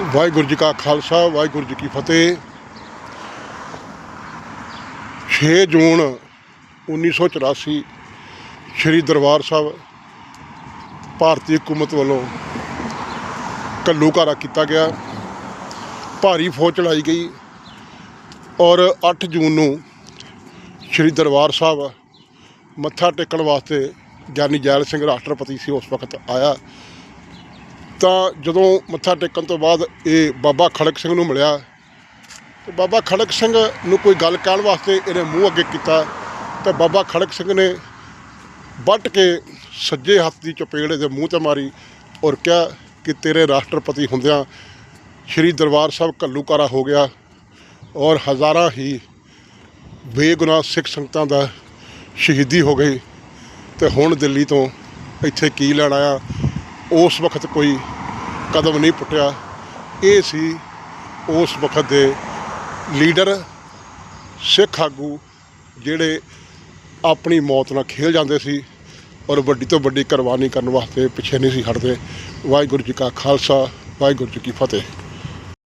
ਵਾਹਿਗੁਰੂ ਜੀ ਕਾ ਖਾਲਸਾ, ਵਾਹਿਗੁਰੂ ਜੀ ਕੀ ਫਤਿਹ। 6 ਜੂਨ 1984 ਸ੍ਰੀ ਦਰਬਾਰ ਸਾਹਿਬ ਭਾਰਤੀ ਹਕੂਮਤ ਵੱਲੋਂ ਘੱਲੂਘਾਰਾ ਕੀਤਾ ਗਿਆ। ਭਾਰੀ ਫੌਜ ਚਲਾਈ ਗਈ ਔਰ 8 ਜੂਨ ਨੂੰ ਸ੍ਰੀ ਦਰਬਾਰ ਸਾਹਿਬ ਮੱਥਾ ਟੇਕਣ ਵਾਸਤੇ ਗਿਆਨੀ ਜੈਲ ਸਿੰਘ ਰਾਸ਼ਟਰਪਤੀ ਸੀ, ਉਸ ਵਕਤ ਆਇਆ। ਤਾਂ ਜਦੋਂ ਮੱਥਾ ਟੇਕਣ ਤੋਂ ਬਾਅਦ ਇਹ ਬਾਬਾ ਖੜਕ ਸਿੰਘ ਨੂੰ ਮਿਲਿਆ, ਤੇ ਬਾਬਾ ਖੜਕ ਸਿੰਘ ਨੂੰ ਕੋਈ ਗੱਲ ਕਹਿਣ ਵਾਸਤੇ ਇਹਨੇ ਮੂੰਹ ਅੱਗੇ ਕੀਤਾ, ਤਾਂ ਬਾਬਾ ਖੜਕ ਸਿੰਘ ਨੇ ਵੱਟ ਕੇ ਸੱਜੇ ਹੱਥ ਦੀ ਚਪੇੜ ਇਹਦੇ ਮੂੰਹ ਤੇ ਮਾਰੀ ਔਰ ਕਿਹਾ ਕਿ ਤੇਰੇ ਰਾਸ਼ਟਰਪਤੀ ਹੁੰਦਿਆਂ ਸ਼੍ਰੀ ਦਰਬਾਰ ਸਾਹਿਬ ਘੱਲੂਘਾਰਾ ਹੋ ਗਿਆ ਔਰ ਹਜ਼ਾਰਾਂ ਹੀ ਬੇਗੁਨਾਹ ਸਿੱਖ ਸੰਗਤਾਂ ਦਾ ਸ਼ਹੀਦੀ ਹੋ ਗਈ ਤੇ ਹੁਣ ਦਿੱਲੀ ਤੋਂ ਇੱਥੇ ਕੀ ਲੈਣ ਆਇਆ, ਉਸ ਵਕਤ ਕੋਈ ਕਦਮ ਨਹੀਂ ਪੁੱਟਿਆ। ਇਹ ਸੀ ਉਸ ਵਕਤ ਦੇ ਲੀਡਰ ਸਿੱਖ ਆਗੂ ਜਿਹੜੇ ਆਪਣੀ ਮੌਤ ਨਾਲ ਖੇਲ ਜਾਂਦੇ ਸੀ ਔਰ ਵੱਡੀ ਤੋਂ ਵੱਡੀ ਕੁਰਬਾਨੀ ਕਰਨ ਵਾਸਤੇ ਪਿੱਛੇ ਨਹੀਂ ਸੀ ਹਟਦੇ। ਵਾਹਿਗੁਰੂ ਜੀ ਕਾ ਖਾਲਸਾ, ਵਾਹਿਗੁਰੂ ਜੀ ਕੀ ਫਤਿਹ।